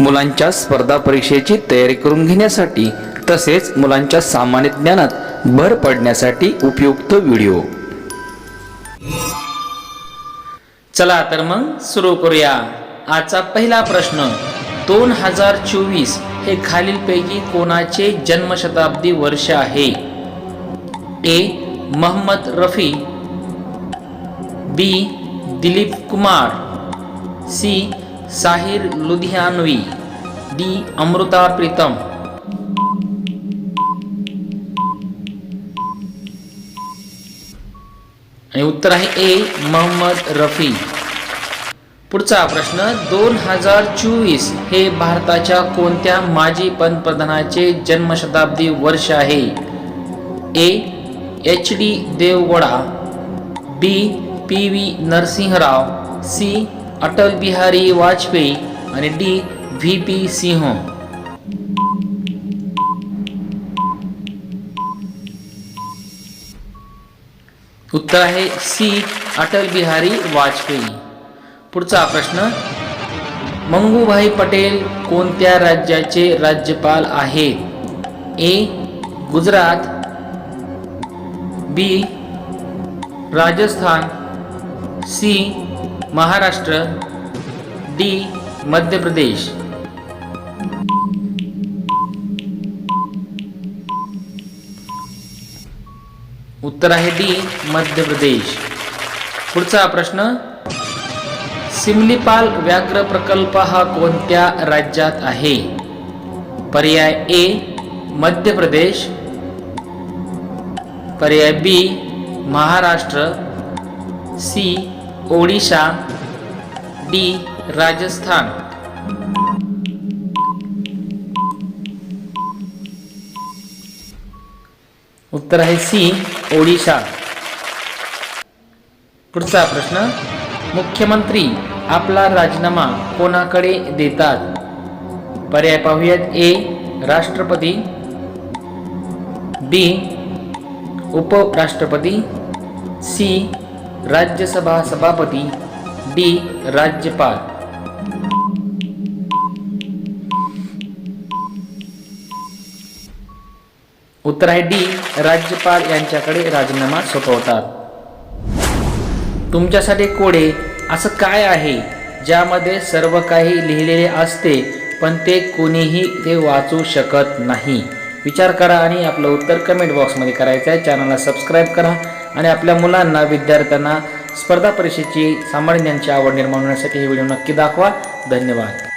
मुलांच्या स्पर्धा परीक्षेची तयारी करून घेण्यासाठी तसेच मुलांच्या सामान्य ज्ञानात भर पडण्यासाठी उपयुक्त व्हिडिओ. चला तर मग सुरू करूया. आजचा पहिला प्रश्न दोन हजार चोवीस हे खालीलपैकी कोणाचे जन्मशताब्दी वर्ष आहे? A Mohammed Rafi. B Dilip Kumar. C Sahir Ludhianvi D. Amrita Pritam. आणि उत्तर आहे ए. मोहम्मद रफी. पुढचा प्रश्न दोन हजार चोवीस हे भारताच्या कोणत्या माजी पंतप्रधानाचे जन्मशताब्दी वर्ष आहे? A. H. D. Deve Gowda B. P. V. Narasimha Rao C. Atal Bihari Vajpayee आणि डी व्ही पी सिंह. उत्तर आहे सी. अटल बिहारी वाजपेयी. पुढचा प्रश्न मंगूभाई पटेल कोणत्या राज्याचे राज्यपाल आहेत A. Gujarat B. Rajasthan C. Maharashtra D Madhya Pradesh. उत्तर आहे डी मध्य प्रदेश. पुढचा प्रश्न सिमलीपाल व्याघ्र प्रकल्प हा कोणत्या राज्यात आहे? पर्याय ए मध्य प्रदेश. पर्याय B Maharashtra. C Odisha D Rajasthan. उत्तर आहे सी ओडिशा. पुढचा प्रश्न मुख्यमंत्री आपला राजीनामा कोणाकडे देतात? पर्याय पाहूयात ए राष्ट्रपती बी उपराष्ट्रपती सी राज्यसभा सभापती डी. राज्यपाल. उत्तर आहे डी. राज्यपाल यांच्याकडे राजीनामा सोपवतात. तुमच्यासाठी कोडे असं काय आहे? ज्यामध्ये सर्व काही लिहिलेले असते पण ते कोणीही ते वाचू शकत नाही. विचार करा आणि आपलं उत्तर कमेंट बॉक्समध्ये करायचं आहे चॅनलला सबस्क्राईब करा. आणि आपल्या मुलांना विद्यार्थ्यांना स्पर्धा परीक्षेची सामान्य आवड निर्माण होण्यासाठी हे व्हिडिओ नक्की दाखवा. धन्यवाद.